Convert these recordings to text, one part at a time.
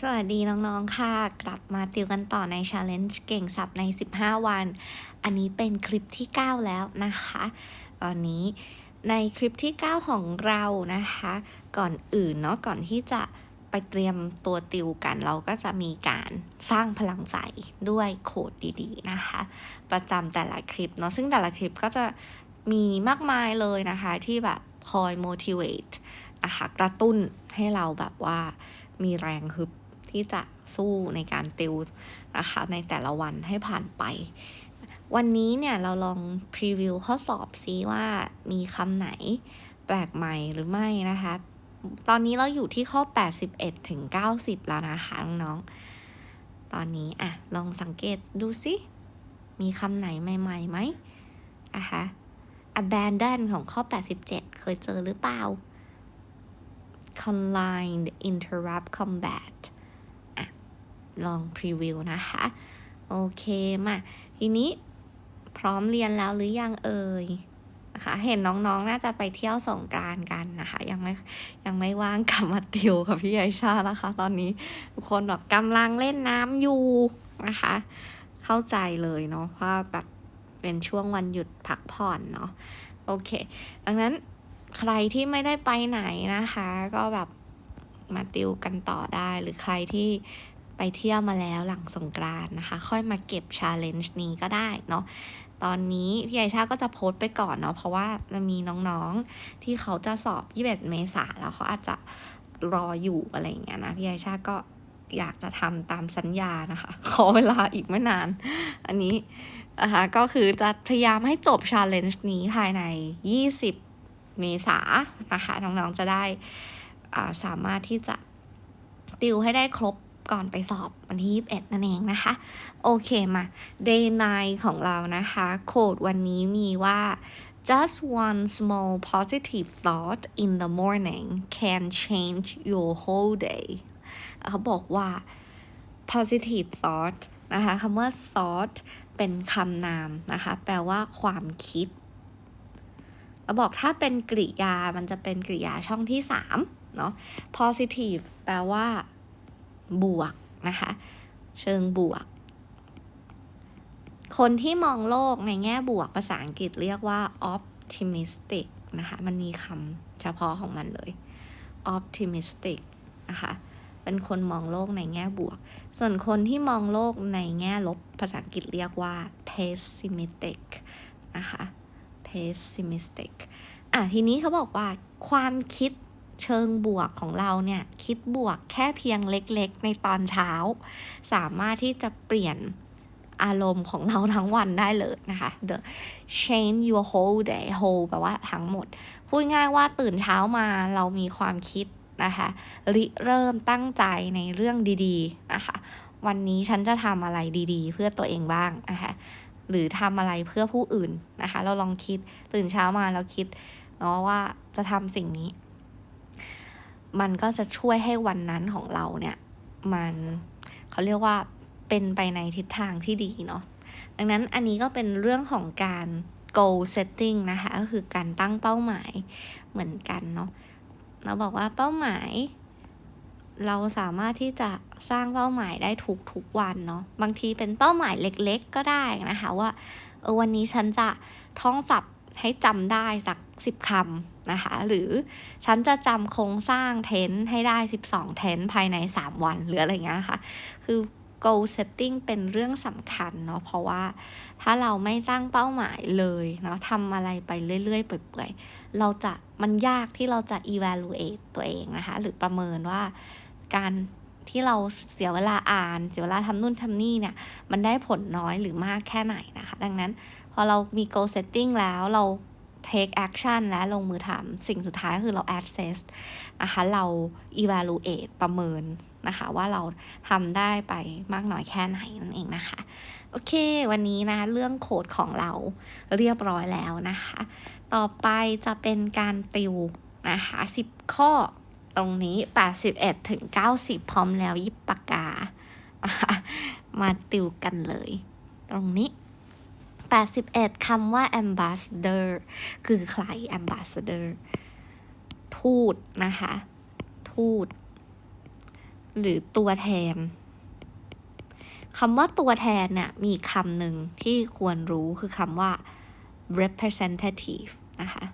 สวัสดีน้องๆ ค่ะ กลับมาติวกันต่อใน Challenge เก่งศัพท์ใน 15 วัน อันนี้เป็นคลิปที่ 9 แล้วนะคะ ตอนนี้ในคลิปที่ 9 ของเรานะคะ ก่อนอื่นเนาะก่อนที่จะไปเตรียมตัวติวกัน เราก็จะมีการสร้างพลังใจด้วยโค้ดดีๆนะคะ ประจำแต่ละคลิปเนาะซึ่งแต่ละคลิปก็จะมีมากมายเลยนะคะ ที่แบบคอย motivate นะคะกระตุ้นให้เราแบบว่ามีแรงฮึบ ที่จะสู้ในการติวนะคะในแต่ละวันให้ผ่านไป วันนี้เนี่ยเราลองพรีวิวข้อสอบซิว่ามีคำไหนแปลกใหม่หรือไม่นะคะ ตอนนี้เราอยู่ที่ข้อ 81 ถึง 90 แล้วนะคะน้องๆ ตอนนี้อะลองสังเกตดูซิมีคำไหนใหม่ๆไหมนะคะ abandon ของข้อ 87 เคยเจอหรือเปล่า conline interrupt combat ลองพรีวิวนะคะ โอเคมาทีนี้พร้อมเรียนแล้วหรือยังเอ่ยนะคะ เห็นน้องๆ น่าจะไปเที่ยวสงกรานกันนะคะ ยังไม่ยังไม่ว่างกลับมาติวกับพี่ไอชานะคะ ตอนนี้ทุกคนแบบกำลังเล่นน้ำอยู่นะคะ เข้าใจเลยเนาะว่าแบบเป็นช่วงวันหยุดพักผ่อนเนาะโอเค ดังนั้นใครที่ไม่ได้ไปไหนนะคะ ก็แบบมาติวกันต่อได้หรือใครที่ ไปเที่ยวมาแล้วหลังสงกรานนะคะ ค่อยมาเก็บชาเลนจ์นี้ก็ได้เนาะตอนนี้พี่ไอชาก็จะโพสต์ไปก่อนเนาะเพราะว่าจะมีน้องๆที่เขาจะสอบ 21 เมษาแล้วเขาอาจจะรออยู่อะไรอย่างเงี้ยนะพี่ไอชาก็อยากจะทำตามสัญญานะคะ ขอเวลาอีกไม่นาน อันนี้นะคะก็คือจะพยายามให้จบชาเลนจ์นี้ภายใน 20 เมษานะคะน้องๆจะได้สามารถที่จะติวให้ได้ครบ ก่อนไปสอบวันที่ 21 นั่นเองนะคะ โอเคมา day 9 ของเรานะคะ โคดวันนี้มีว่า just one small positive thought in the morning can change your whole day เขาบอกว่า positive thought นะคะคำว่า thought เป็นคำนามนะคะ แปลว่าความคิดเราบอกถ้าเป็นกริยา มันจะเป็นกริยาช่องที่3เนาะ positive แปลว่า บวกนะคะ เชิงบวก คนที่มองโลกในแง่บวกภาษาอังกฤษเรียกว่า optimistic นะคะ มันมีคำเฉพาะของมันเลย optimistic นะคะ เป็นคนมองโลกในแง่บวก ส่วนคนที่มองโลกในแง่ลบภาษาอังกฤษเรียกว่า pessimistic นะคะ pessimistic อะทีนี้เขาบอกว่าความคิด เชิงบวกของเราเนี่ยคิดบวกแค่เพียงเล็กๆ ในตอนเช้า สามารถที่จะเปลี่ยนอารมณ์ของเราทั้งวันได้เลยนะคะ the change your whole day whole แปลว่าทั้งหมด พูดง่ายว่าตื่นเช้ามาเรามีความคิดนะคะริเริ่มตั้งใจในเรื่องดีๆนะคะวันนี้ฉันจะทำอะไรดีๆ เพื่อตัวเองบ้างนะคะหรือทำอะไรเพื่อผู้อื่นนะคะ เราลองคิดตื่นเช้ามาเราคิดเนาะว่าจะทำสิ่งนี้ มันก็จะช่วยให้วันนั้นของเราเนี่ยมันเขาเรียกว่าเป็นไปในทิศทางที่ดีเนาะดังนั้นอันนี้ก็เป็นเรื่องของการ goal setting นะคะก็คือการตั้งเป้าหมายเหมือนกันเนาะเราบอกว่าเป้าหมาย เราสามารถที่จะสร้างเป้าหมายได้ทุกทุกวันเนาะบางทีเป็นเป้าหมายเล็กๆ ก็ได้นะคะว่าเออวันนี้ฉันจะท่องศัพท์ให้จำได้สักสิบคำ นะคะ หรือฉันจะจำโครงสร้างเทนให้ได้ 12 เทนภายใน 3 วัน หรืออะไรเงี้ยนะคะคือ goal setting เป็นเรื่องสำคัญเนาะเพราะว่าถ้าเราไม่ตั้งเป้าหมายเลยเนาะทำอะไรไปเรื่อยๆเปื่อยๆเราจะมันยากที่เราจะ evaluate ตัวเองนะคะ หรือประเมินว่าการที่เราเสียเวลาอ่าน เสียเวลาทำนู่นทำนี่เนี่ย มันได้ผลน้อยหรือมากแค่ไหนนะคะ ดังนั้นพอเรามี goal setting แล้วเรา take action และลงมือทำสิ่งสุดท้ายคือเรา assess นะคะเรา evaluate ประเมินนะคะว่าเราทำได้ไปมากน้อยแค่ไหนนั่นเองนะคะ โอเค วันนี้นะเรื่องโค้ดของเราเรียบร้อยแล้วนะคะ ต่อไปจะเป็นการติวนะคะ10 ข้อตรงนี้ 81ถึง90 พร้อมแล้วยิบปากกา มาติวกันเลย ตรงนี้ 81คำว่า ambassador คือใคร ambassador ทูตนะคะ ทูต หรือตัวแทนคำว่าตัวแทนเนี่ยมีคำหนึ่งที่ควรรู้คือคำว่า representative นะคะ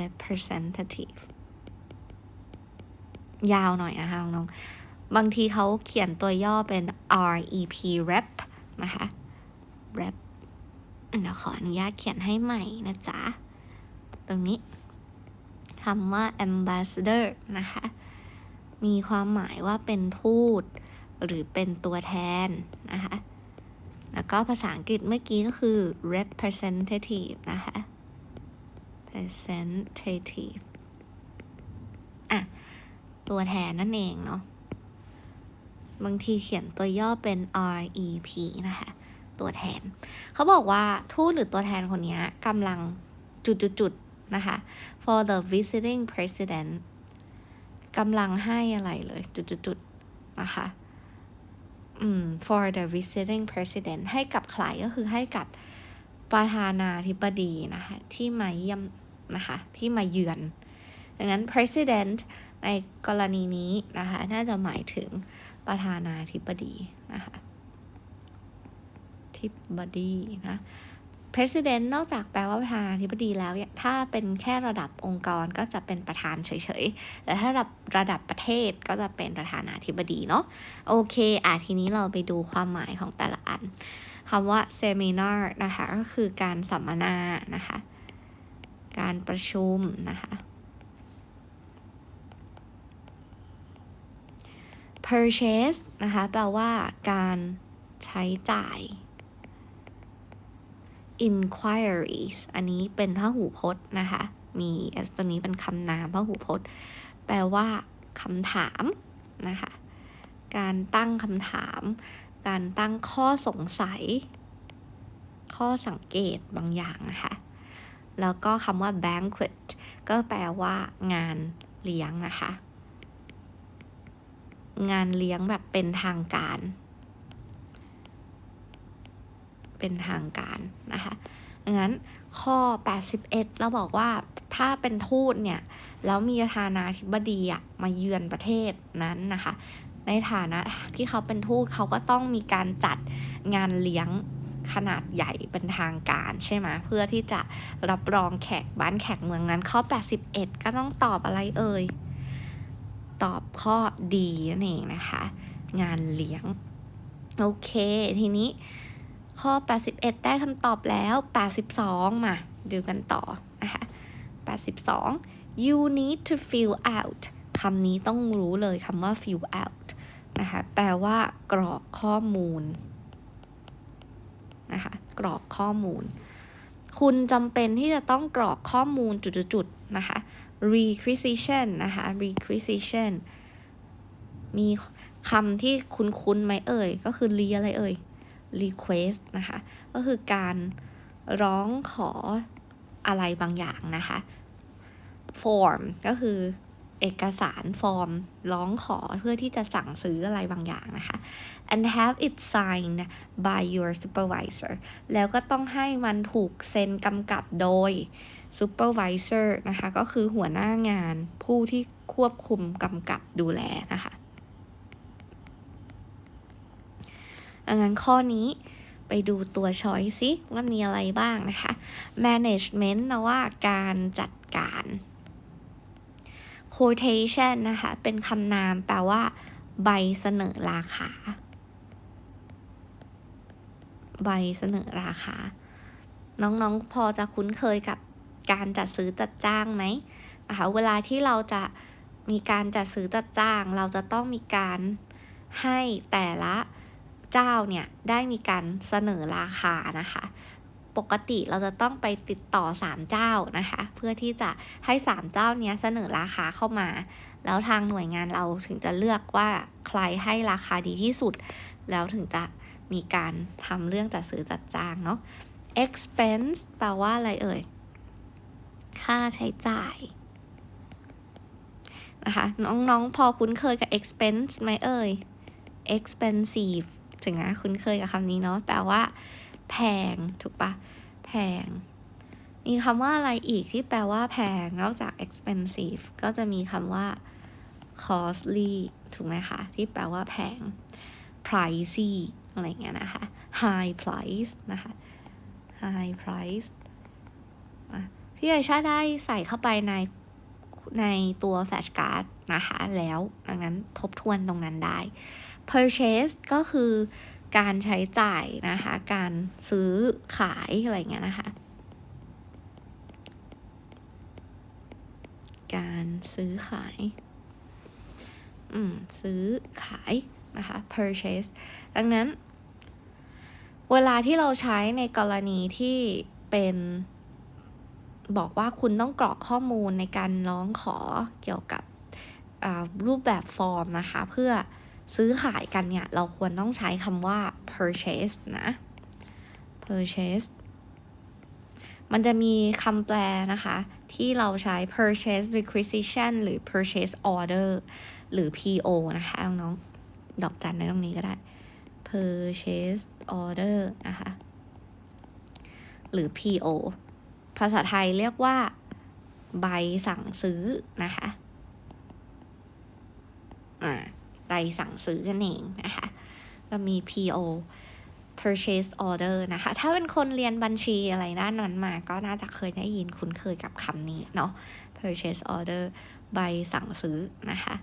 representative ยาวหน่อยนะคะน้อง บางทีเขาเขียนตัวย่อเป็น rep rep นะคะ rep เดี๋ยวขออนุญาตเขียนให้ใหม่นะจ๊ะ ตรงนี้คำว่า ambassador นะคะ มีความหมายว่าเป็นทูต หรือเป็นตัวแทนนะคะ แล้วก็ภาษาอังกฤษเมื่อกี้ก็คือ representative นะคะ representative อะ ตัวแทนนั่นเองเนาะ บางทีเขียนตัวย่อเป็น rep นะคะ ตัวแทน เขาบอกว่าทูตหรือตัวแทนคนนี้กำลังจุดๆๆนะคะ for the visiting president กำลังให้อะไรเลยจุดๆๆนะคะอืม for the visiting president ให้กับใครก็คือให้กับประธานาธิบดีนะคะที่มาเยี่ยมนะคะที่มาเยือน ดังนั้น president ในกรณีนี้นะคะน่าจะหมายถึงประธานาธิบดีนะคะ ธิบดีนะ president นอกจากแปลว่าประธานาธิบดีแล้วถ้าเป็นแค่ระดับองค์กรก็จะเป็นประธานเฉยๆ แต่ถ้าระดับระดับประเทศก็จะเป็นประธานาธิบดีเนาะโอเคอะทีนี้เราไปดูความหมายของแต่ละอันคำว่า seminar นะคะก็คือการสัมมนานะคะ การประชุมนะคะ purchase นะคะแปลว่าการใช้จ่าย inquiries อันนี้เป็นพหูพจน์นะคะ มีตัวนี้เป็นคำนามพหูพจน์ แปลว่าคำถามนะคะ การตั้งคำถาม การตั้งข้อสงสัย ข้อสังเกตบางอย่างนะคะ แล้วก็คำว่า banquet ก็แปลว่างานเลี้ยงนะคะ งานเลี้ยงแบบเป็นทางการ เป็นทางการนะคะงั้นข้อ 81 เราบอกว่าถ้าเป็นทูตเนี่ย แล้วมีประธานาธิบดีอะมาเยือนประเทศนั้นนะคะ ในฐานะที่เขาเป็นทูตเขาก็ต้องมีการจัดงานเลี้ยงขนาดใหญ่เป็นทางการใช่ไหมเพื่อที่จะรับรองแขกบ้านแขกเมืองนั้น ข้อ 81 ก็ต้องตอบอะไรเอ่ย ตอบข้อดีนั่นเองนะคะ งานเลี้ยง โอเค ทีนี้ ข้อ 81 ได้คำตอบแล้ว 82 มาดูกันต่อนะคะ82 you need to fill out คำนี้ต้องรู้เลยคำว่า fill out นะคะแปลว่ากรอกข้อมูลนะคะกรอกข้อมูล คุณจำเป็นที่จะต้องกรอกข้อมูลจุดๆนะคะ requisition นะคะ requisition มีคำที่คุ้นๆไหมเอ่ย ก็คือ re อะไรเอ่ย request นะคะ ก็คือการร้องขออะไรบางอย่างนะคะ form ก็คือเอกสารฟอร์มร้องขอเพื่อที่จะสั่งซื้ออะไรบางอย่างนะคะ and have it signed by your supervisor แล้วก็ต้องให้มันถูกเซ็นกำกับโดย supervisor นะคะ ก็คือหัวหน้างานผู้ที่ควบคุมกำกับดูแลนะคะ ดังนั้นข้อนี้ไปดูตัวช้อยซิว่ามีอะไรบ้างนะคะ management นะว่าการจัดการ quotation นะคะ เป็นคำนามแปลว่า ใบเสนอราคา ใบเสนอราคา น้องๆพอจะคุ้นเคยกับการจัดซื้อจัดจ้างไหมนะคะเวลาที่เราจะมีการจัดซื้อจัดจ้าง เราจะต้องมีการให้แต่ละ เจ้าเนี่ยได้มีการเสนอราคานะคะ ปกติเราจะต้องไปติดต่อ 3 เจ้านะคะ เพื่อที่จะให้ 3 เจ้านี้เสนอราคาเข้ามา แล้วทางหน่วยงานเราถึงจะเลือกว่าใครให้ราคาดีที่สุด แล้วถึงจะมีการทำเรื่องจัดซื้อจัดจ้างเนาะ expense แปลว่าอะไรเอ่ย ค่าใช้จ่ายนะคะน้องๆพอคุ้นเคยกับ expense ไหมเอ่ย expensive ถึงนะคุ้นเคยกับคำนี้เนาะแปลว่า แพงถูกปะแพง มีคำว่าอะไรอีกที่แปลว่าแพงนอกจาก expensive ก็จะมีคำว่า costly ถูกไหมคะ ที่แปลว่าแพง pricey อะไรเงี้ยนะคะ high price นะคะ high price อะพี่ไอชาได้ใส่เข้าไปในในตัวแฟลชการ์ดนะคะ แล้วดังนั้นทบทวนตรงนั้นได้ purchase ก็คือการใช้จ่ายนะคะ การซื้อขายอะไรเงี้ยนะคะ การซื้อขาย อืม ซื้อขายนะคะ purchase ดังนั้น เวลาที่เราใช้ในกรณีที่เป็นบอกว่าคุณต้องกรอกข้อมูลในการร้องขอเกี่ยวกับรูปแบบฟอร์มนะคะ เพื่อ ซื้อขายกันเนี่ย เราควรต้องใช้คำว่า purchase นะ purchase มันจะมีคำแปลนะคะ ที่เราใช้ purchase requisition หรือ purchase order หรือ PO นะคะน้องดอกจันในตรงนี้ก็ได้ purchase order นะคะ หรือ PO ภาษาไทยเรียกว่า ใบสั่งซื้อนะคะ อ่า ใบสั่งซื้อกันเองนะคะก็มี PO purchase order นะคะ ถ้าเป็นคนเรียนบัญชีอะไรด้านนั้นมาก็น่าจะเคยได้ยินคุ้นเคยกับคำนี้เนาะ purchase order ใบสั่งซื้อนะคะ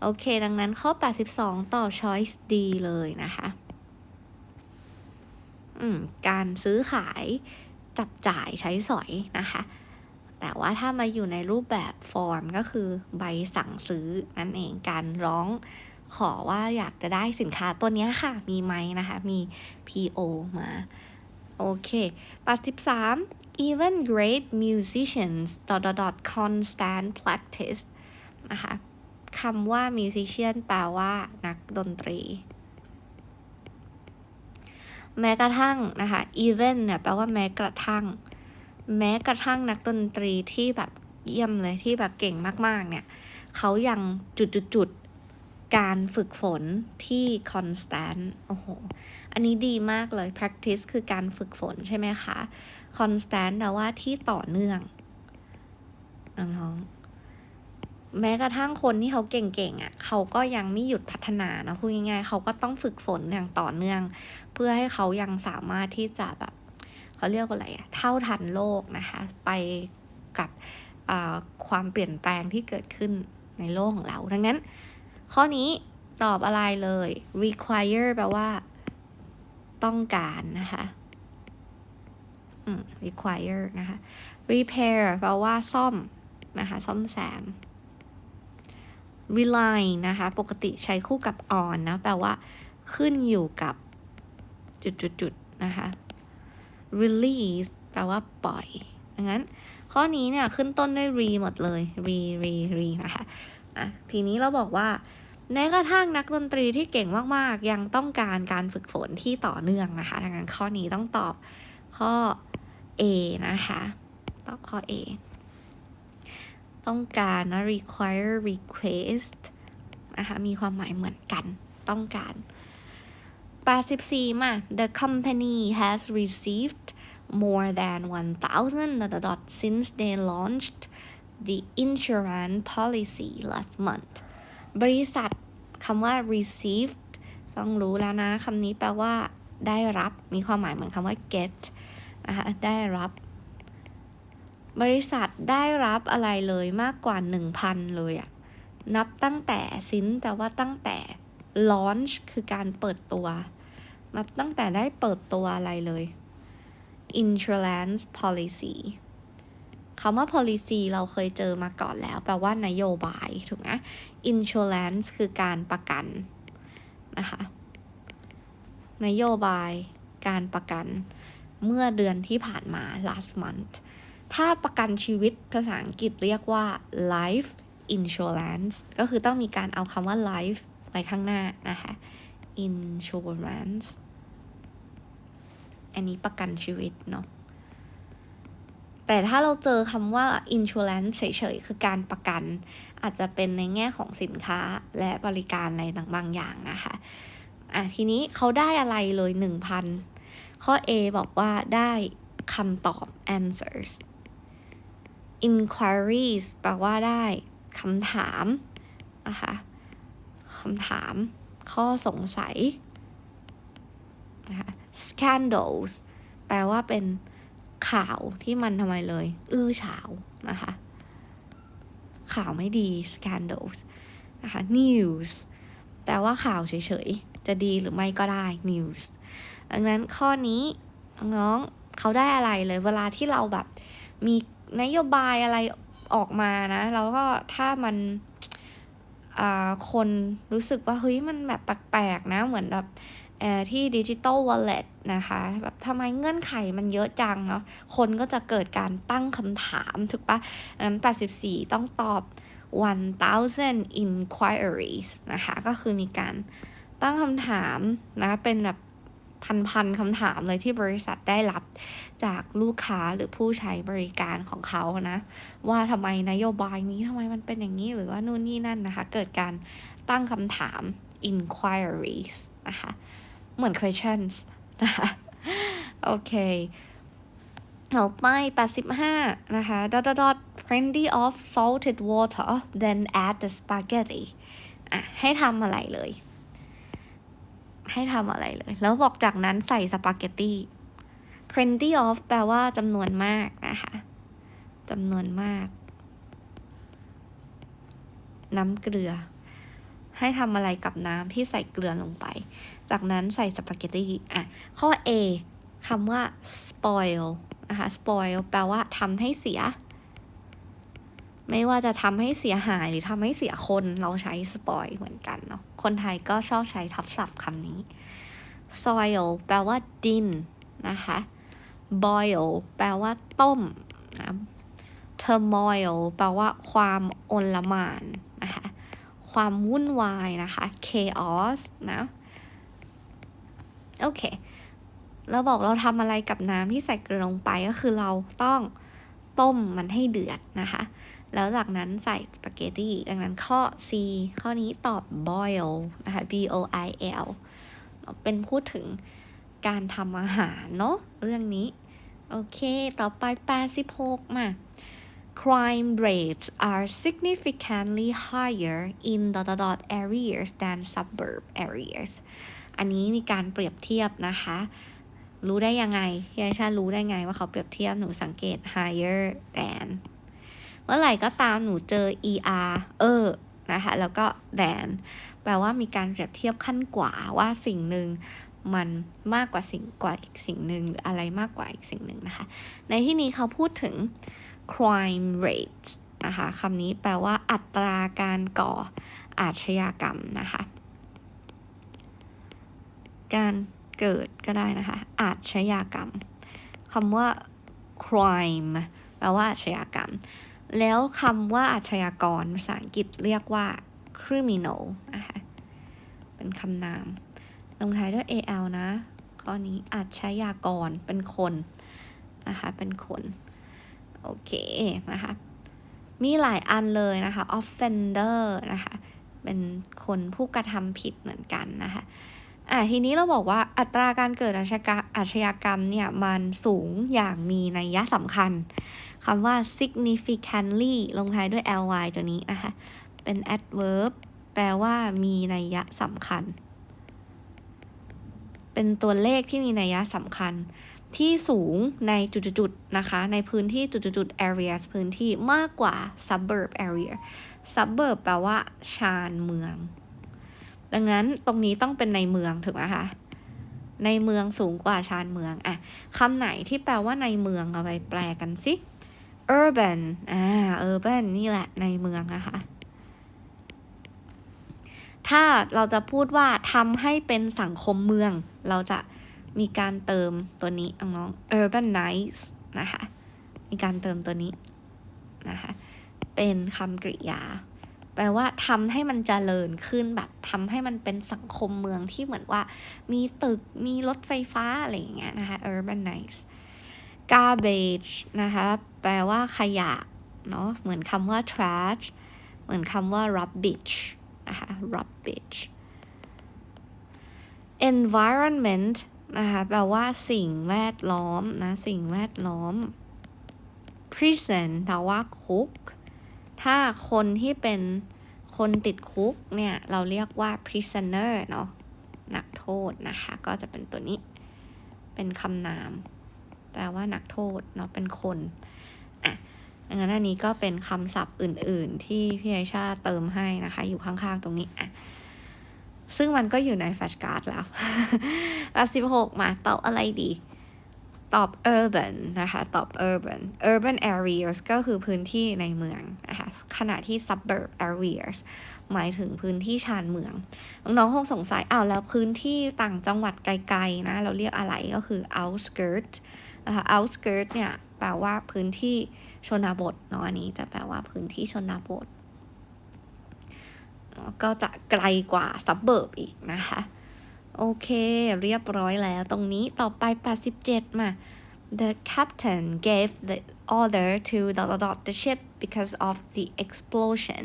โอเค ดังนั้นข้อ 82 ต่อ choice D เลยนะคะอืมการซื้อขายจับจ่ายใช้สอยนะคะ แต่ว่าถ้ามาอยู่ในรูปแบบฟอร์มก็คือใบสั่งซื้อนั่นเองการร้อง ขอว่าอยากจะได้สินค้าตัวนี้ค่ะ มีไหมนะคะ มี PO มา โอเค83 even great musicians dot dot dot constant practice นะคะคำว่า musician แปลว่านักดนตรี แม้กระทั่งนะคะ even เนี่ยแปลว่าแม้กระทั่ง แม้กระทั่งนักดนตรีที่แบบเยี่ยมเลยที่แบบเก่งมาก ๆ เนี่ย เขายังจุดๆ การฝึกฝนที่ constant โอ้โห อันนี้ดีมากเลย practice คือการฝึกฝนใช่ไหมคะ constant แปลว่าที่ต่อเนื่องน้องแม้กระทั่งคนที่เขาเก่งๆอะ่ะ เขาก็ยังไม่หยุดพัฒนานะพูดง่ายๆ เขาก็ต้องฝึกฝนอย่างต่อเนื่อง เพื่อให้เขายังสามารถที่จะแบบเขาเรียกว่าอะไรอะเท่าทันโลกนะคะ ไปกับความเปลี่ยนแปลงที่เกิดขึ้นในโลกของเรา ดังนั้น ข้อนี้ตอบอะไรเลย require แปลว่า ต้องการนะคะ require นะคะ repair แปลว่าซ่อมนะคะ ซ่อมแซม rely นะคะ ปกติใช้คู่กับ on นะ แปลว่า ขึ้นอยู่กับจุดๆๆนะคะ release แปลว่าปล่อยดังนั้น ข้อนี้เนี่ย ขึ้นต้นด้วย re หมดเลย re re re นะคะอะทีนี้เราบอกว่า แม้กระทั่งนักดนตรีที่เก่งมากๆ ยังต้องการการฝึกฝนที่ต่อเนื่องนะคะดังนั้นข้อนี้ต้องตอบข้อ A นะคะ ตอบข้อ A ต้องการนะ require request นะคะมีความหมายเหมือนกัน ต้องการ 84 มา the company has received more than 1,000 dot dot since they launched the insurance policy last month บริษัทคำว่า received ต้องรู้แล้วนะคำนี้แปลว่า ได้รับมีความหมายเหมือนคำว่า get นะคะได้รับ บริษัทได้รับอะไรเลยมากกว่า 1,000 เลยอะนับตั้งแต่ซินแต่ว่าตั้งแต่ launch คือการเปิดตัว นับตั้งแต่ได้เปิดตัวอะไรเลย insurance policy คำว่า policy เราเคยเจอมาก่อนแล้ว แปลว่านโยบาย ถูกไหม insurance คือการประกันนะคะนโยบายการประกันเมื่อเดือนที่ผ่านมา last month ถ้าประกันชีวิตภาษาอังกฤษเรียกว่า life insurance ก็คือต้องมีการเอาคำว่า life ไว้ข้างหน้านะคะ insurance อันนี้ประกันชีวิตเนาะ แต่ถ้าเราเจอคำว่า insurance เฉยๆ คือการประกัน อาจจะเป็นในแง่ของสินค้าและบริการอะไรต่างบางอย่างนะคะ อะทีนี้เขาได้อะไรเลย 1,000 ข้อ A บอกว่าได้คำตอบ answers inquiries แปลว่าได้คำถามนะคะคำถาม ข้อสงสัยนะคะ scandals แปลว่าเป็น ข่าวที่มันทำไมเลย อื้อฉาวนะคะ ข่าวไม่ดี scandals นะคะ news แต่ว่าข่าวเฉยๆ จะดีหรือไม่ก็ได้ news ดังนั้นข้อนี้น้องๆเขาได้อะไรเลย เวลาที่เราแบบมีนโยบายอะไรออกมานะแล้วก็ถ้ามันคนรู้สึกว่าเฮ้ยมันแบบแปลกๆนะ เหมือนแบบ ที่ดิจิตอลวอลเล็ตนะคะแบบทำไมเงื่อนไขมันเยอะจังเนาะคนก็จะเกิดการตั้งคำถามถูกปะนั้น84 ต้องตอบ 1,000 inquiries นะคะ ก็คือมีการตั้งคำถามนะเป็นแบบพันๆคำถามเลยที่บริษัทได้รับจากลูกค้าหรือผู้ใช้บริการของเขานะ ว่าทำไมนโยบายนี้ทำไมมันเป็นอย่างนี้หรือว่านู่นนี่นั่นนะคะ เกิดการตั้งคำถาม inquiries นะคะ เหมือน questions นะคะโอเคต่อไป 85 นะคะ dot dot dot plenty of salted water then add the spaghetti อะ ให้ทำอะไรเลย ให้ทำอะไรเลย แล้วบอกจากนั้นใส่สปาเกตตี้ plenty of แปลว่าจำนวนมากนะคะจำนวนมาก น้ำเกลือ ให้ทำอะไรกับน้ำที่ใส่เกลือลงไป จากนั้นใส่สปาเกตตี้อะข้อ A คำว่า spoil นะคะ spoil แปลว่าทำให้เสีย ไม่ว่าจะทำให้เสียหายหรือทำให้เสียคนเราใช้ spoil เหมือนกันเนาะคนไทยก็ชอบใช้ทับศัพท์คำนี้ soil แปลว่าดินนะคะ boil แปลว่าต้มนะ turmoil แปลว่าความโอลหม่านนะคะ ความวุ่นวายนะคะ chaos นะ โอเค เราบอกเราทำอะไรกับน้ำที่ใส่เกลือลงไปก็คือเราต้องต้มมันให้เดือดนะคะ แล้วจากนั้นใส่สปาเกตตี้ ดังนั้นข้อ C ข้อนี้ตอบ boil นะคะ B O I L เป็นพูดถึงการทำอาหารเนาะเรื่องนี้ โอเค ต่อไป 86 มา crime rates are significantly higher in dot dot dot areas than suburb areas อันนี้มีการเปรียบเทียบนะคะ รู้ได้ยังไงยายชารู้ได้ไงว่าเขาเปรียบเทียบหนูสังเกต higher than เมื่อไหร่ก็ตามหนูเจอ er เออนะคะ แล้วก็ than แปลว่ามีการเปรียบเทียบขั้นกว่าว่าสิ่งหนึ่งมันมากกว่าสิ่งกว่าอีกสิ่งหนึ่งหรืออะไรมากกว่าอีกสิ่งหนึ่งนะคะ ในที่นี้เขาพูดถึง crime rate นะคะคำนี้แปลว่าอัตราการก่ออาชญากรรมนะคะ การเกิดก็ได้นะคะ อาชญากรรมคำว่า crime แปลว่าอาชญากรรม แล้วคำว่าอาชญากรภาษาอังกฤษเรียกว่า criminal นะคะเป็นคำนามลงท้ายด้วย al นะข้อนี้อาชญากรเป็นคนนะคะเป็นคน โอเคนะคะ มีหลายอันเลยนะคะ offender นะคะ เป็นคนผู้กระทำผิดเหมือนกันนะคะอะทีนี้เราบอกว่าอัตราการเกิดอาชญาอาชญากรรมเนี่ยมันสูงอย่างมีนัยยะสำคัญคำว่า significantly ลงท้ายด้วย ly ตัวนี้นะคะ เป็น adverb แปลว่ามีนัยยะสำคัญ เป็นตัวเลขที่มีนัยยะสำคัญ ที่สูงในจุดๆนะคะ ในพื้นที่จุดๆ areas พื้นที่มากกว่า suburb area suburb แปลว่า ชานเมือง ดังนั้นตรงนี้ต้องเป็นในเมืองถูกไหมคะในเมืองสูงกว่าชานเมืองอะคำไหนที่แปลว่าในเมืองเอาไปแปลกันสิ urban อ่า urban นี่แหละในเมืองนะคะถ้าเราจะพูดว่าทำให้เป็นสังคมเมือง เราจะ มีการเติมตัวนี้น้อง urbanize นะคะ มีการเติมตัวนี้นะคะ เป็นคำกริยา แปลว่าทำให้มันเจริญขึ้นแบบทำให้มันเป็นสังคมเมืองที่เหมือนว่า มีตึกมีรถไฟฟ้า อะไรอย่างเงี้ยนะคะ urbanize garbage นะคะ แปลว่าขยะเนาะเหมือนคำว่า trash เหมือนคำว่า rubbish นะคะ rubbish environment นะคะแปลว่าสิ่งแวดล้อมนะสิ่งแวดล้อม prison แปลว่าคุก ถ้าคนที่เป็นคนติดคุกเนี่ย เราเรียกว่า prisoner เนาะนักโทษนะคะ ก็จะเป็นตัวนี้เป็นคำนามแปลว่านักโทษเนาะเป็นคนอะงั้นอันนี้ก็เป็นคำศัพท์อื่น ๆ ที่พี่ไอชาเติมให้นะคะ อยู่ข้าง ๆ ตรงนี้อะ ซึ่งมันก็อยู่ในแฟชการ์ดแล้วตัดสิบหกมาตอบอะไรดี ตอบ urban นะคะ ตอบ urban urban areas ก็คือพื้นที่ในเมืองนะคะ ขณะที่ suburb areas หมายถึงพื้นที่ชานเมือง น้องๆคงสงสัยอ้าวแล้วพื้นที่ต่างจังหวัดไกลๆนะ เราเรียกอะไรก็คือ outskirt นะคะ outskirt เนี่ย แปลว่าพื้นที่ชนบทเนาะอันนี้จะแปลว่าพื้นที่ชนบท ก็จะไกลกว่าซับเบิร์บอีกนะคะ โอเค เรียบร้อยแล้วตรงนี้ต่อไป 87 มา The captain gave the order to dot dot dot the ship because of the explosion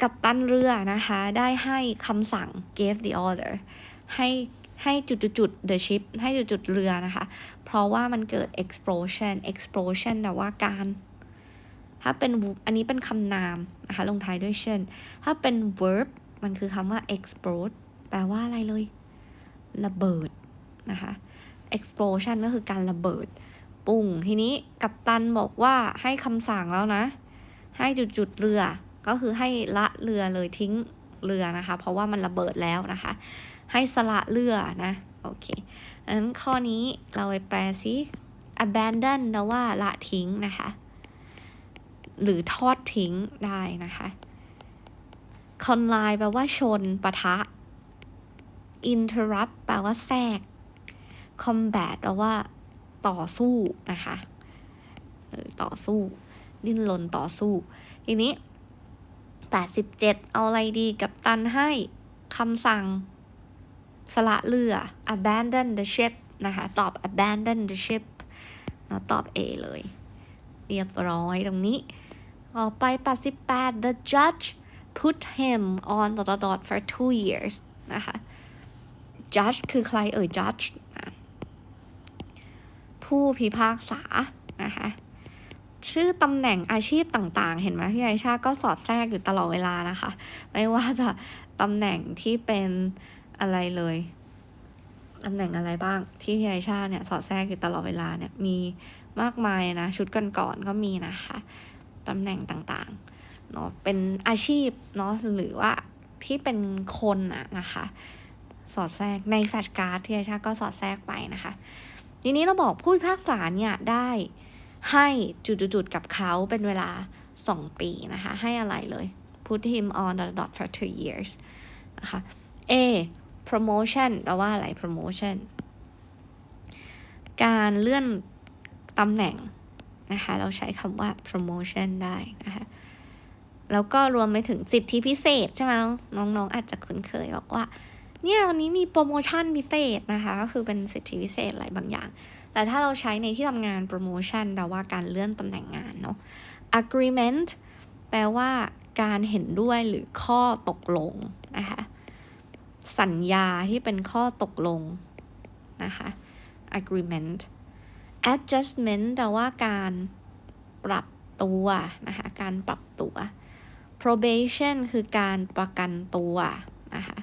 กัปตันเรือนะคะ ได้ให้คำสั่ง gave the order ให้ให้จุดจุด the ship ให้จุดจุดเรือนะคะ เพราะว่ามันเกิด explosion explosion แปลว่าการ ถ้าเป็น อันนี้เป็นคำนามนะคะลงท้ายด้วยเช่น ถ้าเป็น verb มันคือคำว่า explode แปลว่าอะไรเลย ระเบิดนะคะ explosion ก็คือการระเบิด ปุ่ง ทีนี้กัปตันบอกว่าให้คำสั่งแล้วนะ ให้จุดจุดเรือ ก็คือให้ละเรือเลยทิ้งเรือนะคะ เพราะว่ามันระเบิดแล้วนะคะ ให้สละเรือนะ โอเคนั้นข้อนี้เราไปแปลซิ abandon แปลว่าละทิ้งนะคะ หรือทอดทิ้งได้นะคะ collide แปลว่าชนปะทะ interrupt แปลว่าแทรก combat แปลว่าต่อสู้นะคะต่อสู้ ดิ้นรนต่อสู้ ทีนี้ 87 เอาอะไรดีกับตันให้คำสั่งสละเรือ abandon the ship นะคะ ตอบ abandon the ship เราตอบ A เลย เรียบร้อยตรงนี้ ต่อไป88 the judge put him on the dot for two years นะคะ judge คือใครเอ่ย judge ผู้พิพากษา นะคะชื่อตำแหน่งอาชีพต่างๆ เห็นไหมพี่ไอชาก็สอดแทรกอยู่ตลอดเวลานะคะ ไม่ว่าจะตำแหน่งที่เป็นอะไรเลยตำแหน่งอะไรบ้าง ที่พี่ไอชาเนี่ยสอดแทรกอยู่ตลอดเวลาเนี่ยมีมากมายนะ ชุดก่อนๆก็มีนะคะ ตำแหน่งต่างๆเนาะเป็นอาชีพเนาะหรือว่าที่เป็นคนอะนะคะ สอดแทรกในแฟชการ์ดที่ไอชาก็สอดแทรกไปนะคะ ทีนี้เราบอกผู้พิพากษาเนี่ยได้ให้จุดๆกับเขาเป็นเวลา 2 ปีนะคะ ให้อะไรเลย put him on the dot for two years นะคะ A promotion แปลว่าอะไร promotion การเลื่อนตำแหน่ง นะคะ เราใช้คำว่า promotion ได้นะคะ แล้วก็รวมไปถึงสิทธิพิเศษใช่ไหมน้องๆอาจจะคุ้นเคยบอกว่า เนี่ยวันนี้มีโปรโมชั่นพิเศษนะคะ ก็คือเป็นสิทธิพิเศษอะไรบางอย่าง แต่ถ้าเราใช้ในที่ทำงานโปรโมชั่นแปลว่าการเลื่อนตำแหน่งงานเนาะ agreement แปลว่าการเห็นด้วยหรือข้อตกลงนะคะ สัญญาที่เป็นข้อตกลงนะคะ agreement adjustment แปลว่าการปรับตัวนะคะ การปรับตัว probation คือการประกันตัวนะคะ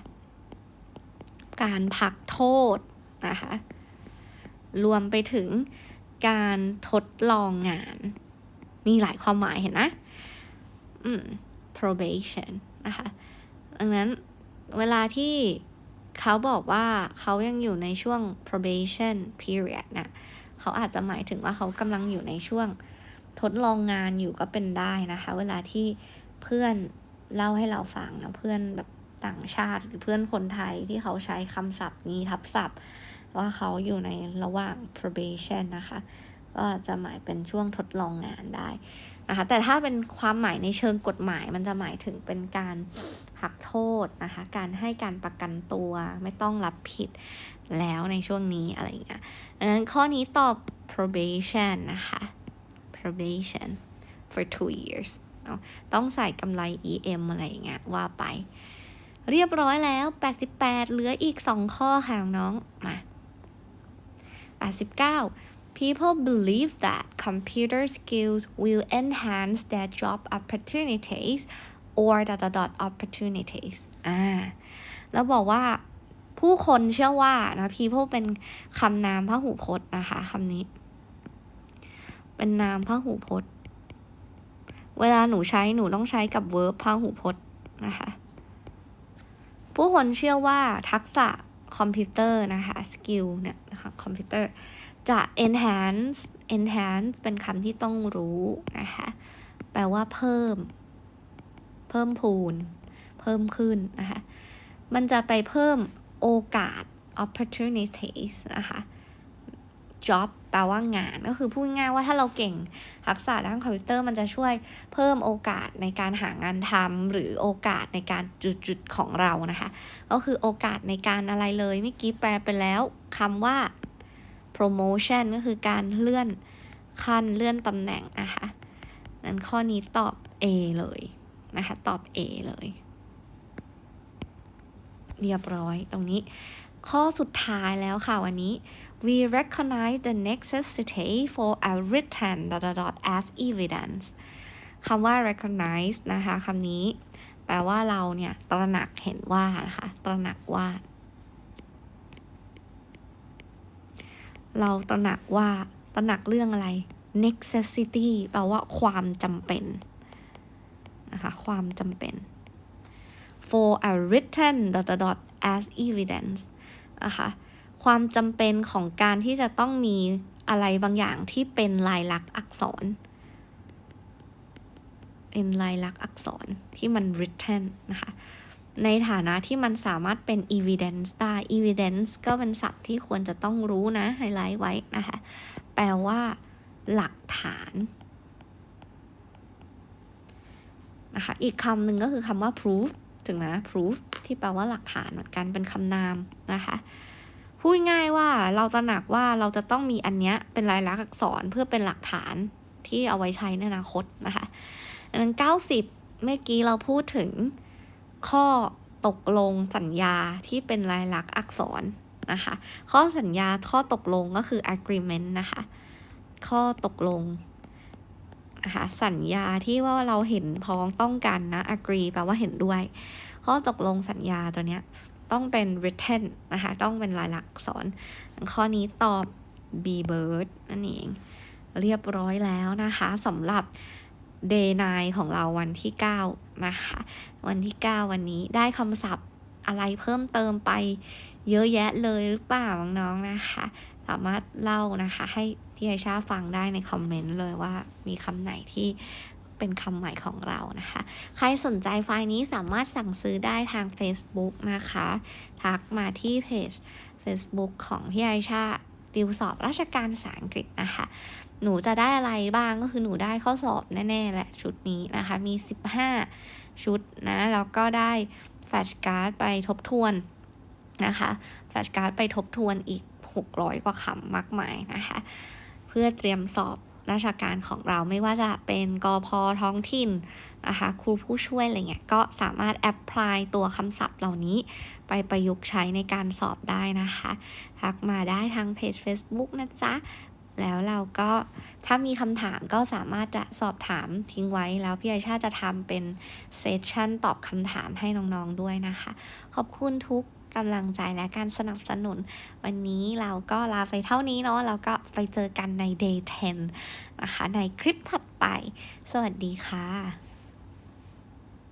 การพักโทษนะคะ รวมไปถึงการทดลองงาน มีหลายความหมายเห็นนะอืม probation นะคะ ดังนั้นเวลาที่เขาบอกว่าเขายังอยู่ในช่วง probation period น่ะ เขาอาจจะหมายถึงว่าเขากำลังอยู่ในช่วงทดลองงานอยู่ก็เป็นได้นะคะ เวลาที่เพื่อนเล่าให้เราฟังนะเพื่อนแบบต่างชาติหรือเพื่อนคนไทยที่เขาใช้คำศัพท์นี้ทับศัพท์ ว่าเขาอยู่ในระหว่าง probation นะคะ ก็จะหมายเป็นช่วงทดลองงานได้นะคะ แต่ถ้าเป็นความหมายในเชิงกฎหมายมันจะหมายถึงเป็นการหักโทษนะคะ การให้การประกันตัวไม่ต้องรับผิด แล้วในช่วงนี้อะไรอย่างเงี้ยดังนั้นข้อนี้ตอบ probation นะคะ probation for two years ต้องใส่กำไร em อะไรอย่างเงี้ยว่าไป เรียบร้อยแล้ว 88 เหลืออีก 2 ข้อค่ะน้องมา 89 People believe that computer skills will enhance their job opportunities or dot dot dot opportunities อ่าแล้วบอกว่า ผู้คนเชื่อว่านะ people เป็นคำนามพหูพจน์นะคะคำนี้ เป็นนามพหูพจน์ เวลาหนูใช้หนูต้องใช้กับ verb พหูพจน์นะคะ ผู้คนเชื่อว่าทักษะคอมพิวเตอร์นะคะสกิลเนี่ยนะคะคอมพิวเตอร์จะ enhance enhance เป็นคำที่ต้องรู้นะคะ แปลว่าเพิ่ม เพิ่มพูน เพิ่มขึ้นนะคะ มันจะไปเพิ่ม โอกาส opportunities นะคะ job แปลว่างานก็คือพูดง่ายว่าถ้าเราเก่งทักษะด้านคอมพิวเตอร์มันจะช่วยเพิ่มโอกาสในการหางานทำหรือโอกาสในการจุดๆของเรานะคะ ก็คือโอกาสในการอะไรเลยเมื่อกี้แปลไปแล้วคำว่า promotion ก็คือการเลื่อนขั้นเลื่อนตำแหน่งนะคะนั้นข้อนี้ตอบ A เลยนะคะ ตอบ A เลย เรียบร้อยตรงนี้ ข้อสุดท้ายแล้วค่ะวันนี้ we recognize the necessity for a written dot dot dot as evidence คำว่า recognize นะคะคำนี้ แปลว่าเราเนี่ยตระหนักเห็นว่านะคะตระหนักว่า เราตระหนักว่าตระหนักเรื่องอะไร necessity แปลว่าความจำเป็นนะคะความจำเป็น for a written dot dot dot as evidence นะคะความจำเป็นของการที่จะต้องมีอะไรบางอย่างที่เป็นลายลักษณ์อักษร เป็นลายลักษณ์อักษรที่มัน written นะคะ ในฐานะที่มันสามารถเป็น evidence ได้ evidence ก็เป็นศัพท์ที่ควรจะต้องรู้นะไฮไลท์ไว้นะคะ แปลว่าหลักฐานนะคะ อีกคำหนึ่งก็คือคำว่า proof ถึงนะ proof ที่แปลว่าหลักฐานเหมือนกันเป็นคำนามนะคะพูดง่ายว่าเราตระหนักว่าเราจะต้องมีอันเนี้ยเป็นลายลักษณ์อักษรเพื่อเป็นหลักฐานที่เอาไว้ใช้ในอนาคตนะคะดังนั้น90 เมื่อกี้เราพูดถึงข้อตกลงสัญญาที่เป็นลายลักษณ์อักษรนะคะ ข้อสัญญาข้อตกลงก็คือ agreement นะคะ ข้อตกลง นะคะสัญญาที่ว่าเราเห็นพ้องต้องกันนะ agree แปลว่าเห็นด้วยข้อตกลงสัญญาตัวเนี้ยต้องเป็น written นะคะต้องเป็นลายลักษณ์อักษร ข้อนี้ตอบ B bird นั่นเองเรียบร้อยแล้วนะคะสำหรับ day 9ของเราวันที่ 9 นะคะ วันที่ 9 วันนี้ได้คำศัพท์อะไรเพิ่มเติมไปเยอะแยะเลยหรือเปล่าน้องๆนะคะ สามารถเล่านะคะให้ พี่ไอชาฟังได้ในคอมเมนต์เลยว่ามีคำไหนที่เป็นคำใหม่ของเรานะคะ ใครสนใจไฟล์นี้สามารถสั่งซื้อได้ทาง Facebook นะคะ ทักมาที่เพจ Facebook ของพี่ไอชาดิวสอบราชการภาษาอังกฤษนะคะ หนูจะได้อะไรบ้างก็คือหนูได้ข้อสอบแน่ๆแหละชุดนี้นะคะ มี 15 ชุดนะ แล้วก็ได้แฟลชการ์ดไปทบทวนนะคะ แฟลชการ์ดไปทบทวนอีก 600 กว่าคำมากมายนะคะ เพื่อเตรียมสอบราชการของเราไม่ว่าจะเป็นกอพอท้องถิ่นนะคะครูผู้ช่วยอะไรเงี้ยก็สามารถแอพพลายตัวคำศัพท์เหล่านี้ ไปประยุกต์ใช้ในการสอบได้นะคะทักมาได้ทางเพจ Facebook นะจ๊ะ แล้วเราก็ถ้ามีคำถามก็สามารถจะสอบถามทิ้งไว้แล้วพี่ไอชาจะทำเป็นเซสชั่นตอบคำถามให้น้องๆด้วยนะคะ ขอบคุณทุก กำลังใจและการสนับสนุน วันนี้เราก็ลาไปเท่านี้เนาะแล้วก็ไปเจอกันใน day 10 นะคะ ในคลิปถัดไป สวัสดีค่ะ